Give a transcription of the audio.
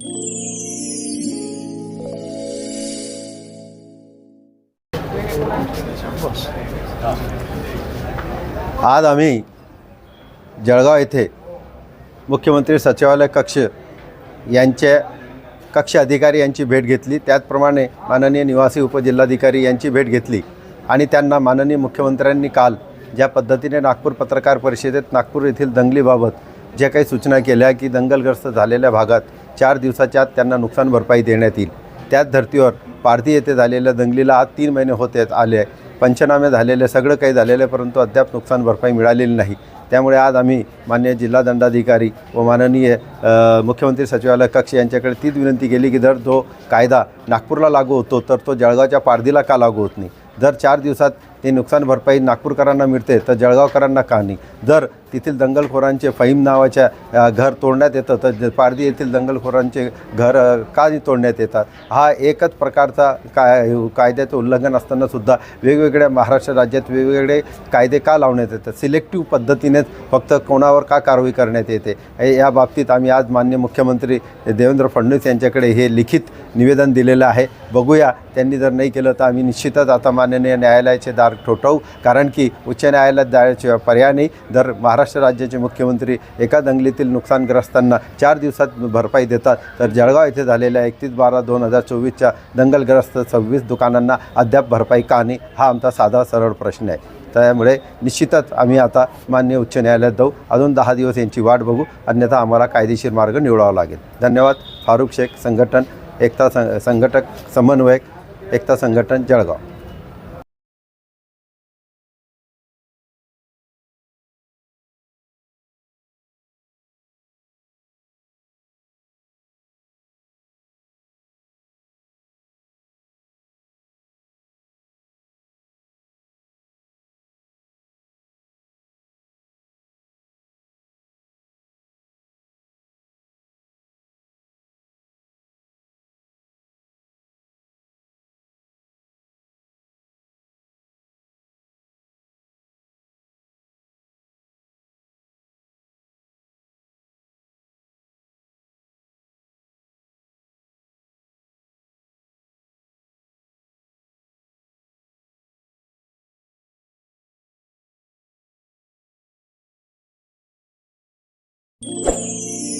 आज आम्ही जळगाव येथे मुख्यमंत्री सचिवालय कक्ष यांच्या कक्ष अधिकारी यांची भेट घेतली. त्याचप्रमाणे माननीय निवासी उपजिल्हाधिकारी यांची भेट घेतली. आणि त्यांना माननीय मुख्यमंत्र्यांनी काल ज्या पद्धतीने नागपूर पत्रकार परिषदेत नागपूर येथील दंगलीबाबत ज्या काही सूचना केल्या की दंगलग्रस्त झालेल्या भागात चार दिवसाच्या आत त्यांना नुकसान भरपाई देण्यात येईल. त्याच धर्तीवर पारधी येथे झालेल्या दंगलीला आज तीन महिने होत आहेत आले आहे पंचनामे झालेले सगळं काही झालेलं आहे परंतु अद्याप नुकसान भरपाई मिळालेली नाही. त्यामुळे आज आम्ही माननीय जिल्हा दंडाधिकारी व माननीय मुख्यमंत्री सचिवालय कक्ष यांच्याकडे तीच विनंती केली की जर जो कायदा नागपूरला लागू होतो तर तो जळगावच्या पारधीला का लागू होत नाही? जर चार दिवसात ते नुकसान भरपाई नागपूरकरांना मिळते तर जळगावकरांना का नाही? जर तेथील दंगलखोरांचे फहीम नावाच्या घर तोडण्यात येतं तर पारधी येथील दंगलखोरांचे घर का तोडण्यात येतात? हा एकच प्रकारचा काय कायद्याचं उल्लंघन असतानासुद्धा वेगवेगळ्या महाराष्ट्र राज्यात वेगवेगळे कायदे का लावण्यात येतात? सिलेक्टिव्ह पद्धतीनेच फक्त कोणावर का कारवाई करण्यात येते? या बाबतीत आम्ही आज मान्य मुख्यमंत्री देवेंद्र फडणवीस यांच्याकडे हे लिखित निवेदन दिलेलं आहे. बघूया त्यांनी जर नाही केलं तर आम्ही निश्चितच आता माननीय न्यायालयाचे दार ठोठावू कारण की उच्च न्यायालयात जायचे पर्याय नाही. जर महाराष्ट्र राज्याचे मुख्यमंत्री एका दंगलीतील नुकसानग्रस्तांना चार दिवसात भरपाई देतात. तर जळगाव येथे झालेल्या एकतीस बारा दोन हजार चोवीसच्या दंगलग्रस्त सव्वीस दुकानांना अद्याप भरपाई का नाही हा आमचा साधा सरळ प्रश्न आहे. त्यामुळे निश्चितच आम्ही आता मान्य उच्च न्यायालयात जाऊ. अजून दहा दिवस यांची वाट बघू. अन्यथा आम्हाला कायदेशीर मार्ग निवडावा लागेल. धन्यवाद. फारुख शेख संघटन एकता सं संघटक समन्वयक एकता संघटन जळगाव. you